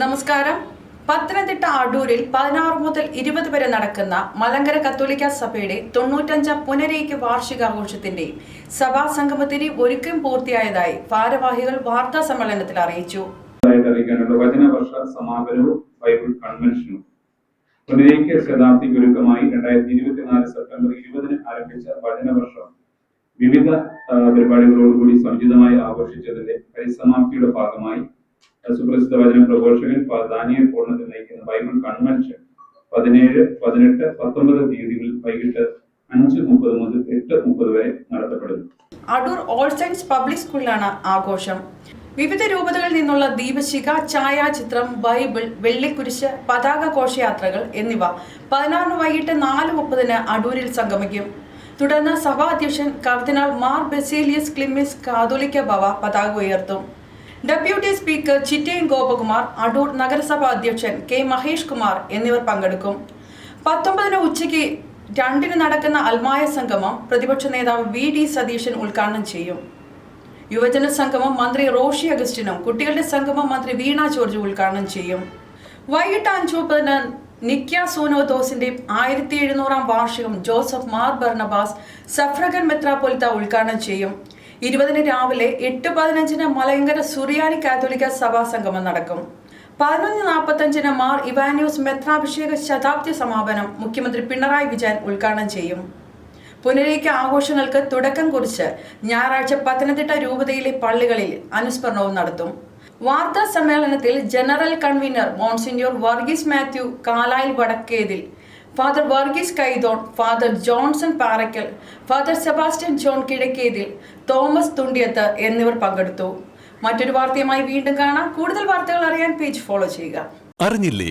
നമസ്കാരം. പത്തനംതിട്ട അടൂരിൽ പതിനാറ് മുതൽ ഇരുപത് വരെ നടക്കുന്ന മലങ്കര കത്തോലിക്ക സഭയുടെ തൊണ്ണൂറ്റഞ്ചാം പുനരേക്ക് വാർഷികാഘോഷത്തിന്റെ സഭാ സംഗമത്തിന് ഒരുക്കം പൂർത്തിയായതായി ഭാരവാഹികൾ വാർത്താ സമ്മേളനത്തിൽ അറിയിച്ചു. സമാപനവും ബൈബിൾ കൺവെൻഷനും. പുനരേക്ക് ശതാബ്ദിക്ക് ഒരുക്കമായി രണ്ടായിരത്തി ഇരുപത്തിനാല് സെപ്റ്റംബർ ഇരുപതിന് ആരംഭിച്ച വചനവർഷം വിവിധ പരിപാടികളോടുകൂടി സംയുതമായി ആഘോഷിച്ചതിന്റെ പരിസമാപ്തിയുടെ ഭാഗമായി സുപ്രസിദ്ധ വചന പ്രഘോഷകൻ ദാനിയൽ പൂർണത്തിൽ നയിക്കുന്ന ബൈബിൾ കൺവെൻഷൻ പതിനേഴ് പതിനെട്ട് പത്തൊമ്പത് തീയതികളിൽ വൈകിട്ട് അഞ്ച് മുപ്പത് മുതൽ എട്ട് മുപ്പത് വരെ നടത്തപ്പെടുന്നു. അടൂർ ഓൾ സയൻസ് പബ്ലിക് സ്കൂളിലാണ് ആഘോഷം. വിവിധ രൂപതകളിൽ നിന്നുള്ള ദീപശിഖ ഛായാചിത്രം ബൈബിൾ വെള്ളിക്കുരിശ് പതാക ഘോഷയാത്രകൾ എന്നിവ പതിനാറിന് വൈകിട്ട് നാല് മുപ്പതിന് അടൂരിൽ സംഗമിക്കും. തുടർന്ന് സഭാ അധ്യക്ഷൻ കർദിനാൾ മാർ ബെസേലിയസ് ക്ലിമിസ് കാതോലിക്ക ബവ പതാക ഉയർത്തും. ഡെപ്യൂട്ടി സ്പീക്കർ ചിറ്റേൻ ഗോപകുമാർ അടൂർ നഗരസഭാ അധ്യക്ഷൻ കെ മഹേഷ് കുമാർ എന്നിവർ പങ്കെടുക്കും. പത്തൊമ്പതിന് ഉച്ചയ്ക്ക് രണ്ടിന് നടക്കുന്ന അൽമായ സംഗമം പ്രതിപക്ഷ നേതാവ് വി ഡി സതീശൻ ഉദ്ഘാടനം ചെയ്യും. യുവജന സംഗമം മന്ത്രി റോഷി അഗസ്റ്റിനും കുട്ടികളുടെ സംഗമം മന്ത്രി വീണ ജോർജ് ഉദ്ഘാടനം ചെയ്യും. വൈകിട്ട് അഞ്ചു മുപ്പതിന് നിക്യ സൂനോദോസിന്റെ ആയിരത്തി എഴുന്നൂറാം വാർഷികം ജോസഫ് മാർ ബർണബാസ് സഫ്രഗൻ മെത്രാപൊലിത്ത ഉദ്ഘാടനം ചെയ്യും. ഇരുപതിന് രാവിലെ എട്ട് പതിനഞ്ചിന് മലയങ്കര സുറിയാനി കാത്തോലിക്ക സഭാ സംഗമം നടക്കും. പതിനൊന്ന് നാൽപ്പത്തഞ്ചിന് മാർ ഇവാന്യൂസ് മെത്രാഭിഷേക ശതാബ്ദി സമാപനം മുഖ്യമന്ത്രി പിണറായി വിജയൻ ഉദ്ഘാടനം ചെയ്യും. പുനരേക്ക് ആഘോഷങ്ങൾക്ക് തുടക്കം കുറിച്ച് ഞായറാഴ്ച പത്തനംതിട്ട രൂപതയിലെ പള്ളികളിൽ അനുസ്മരണവും നടത്തും. വാർത്താ സമ്മേളനത്തിൽ general convener monsignor Varghese Mathew Kalayil Vadakkethil father Varghese Kaithon father Johnson Parakkal father Sebastian John Kizhakkethil Thomas Thundiyath എന്നിവർ പങ്കെടുത്തു. മറ്റൊരു വാർത്തയുമായി വീണ്ടും കാണാം. കൂടുതൽ വാർത്തകൾ അറിയാൻ പേജ് ഫോളോ ചെയ്യുക. അറിഞ്ഞില്ലേ?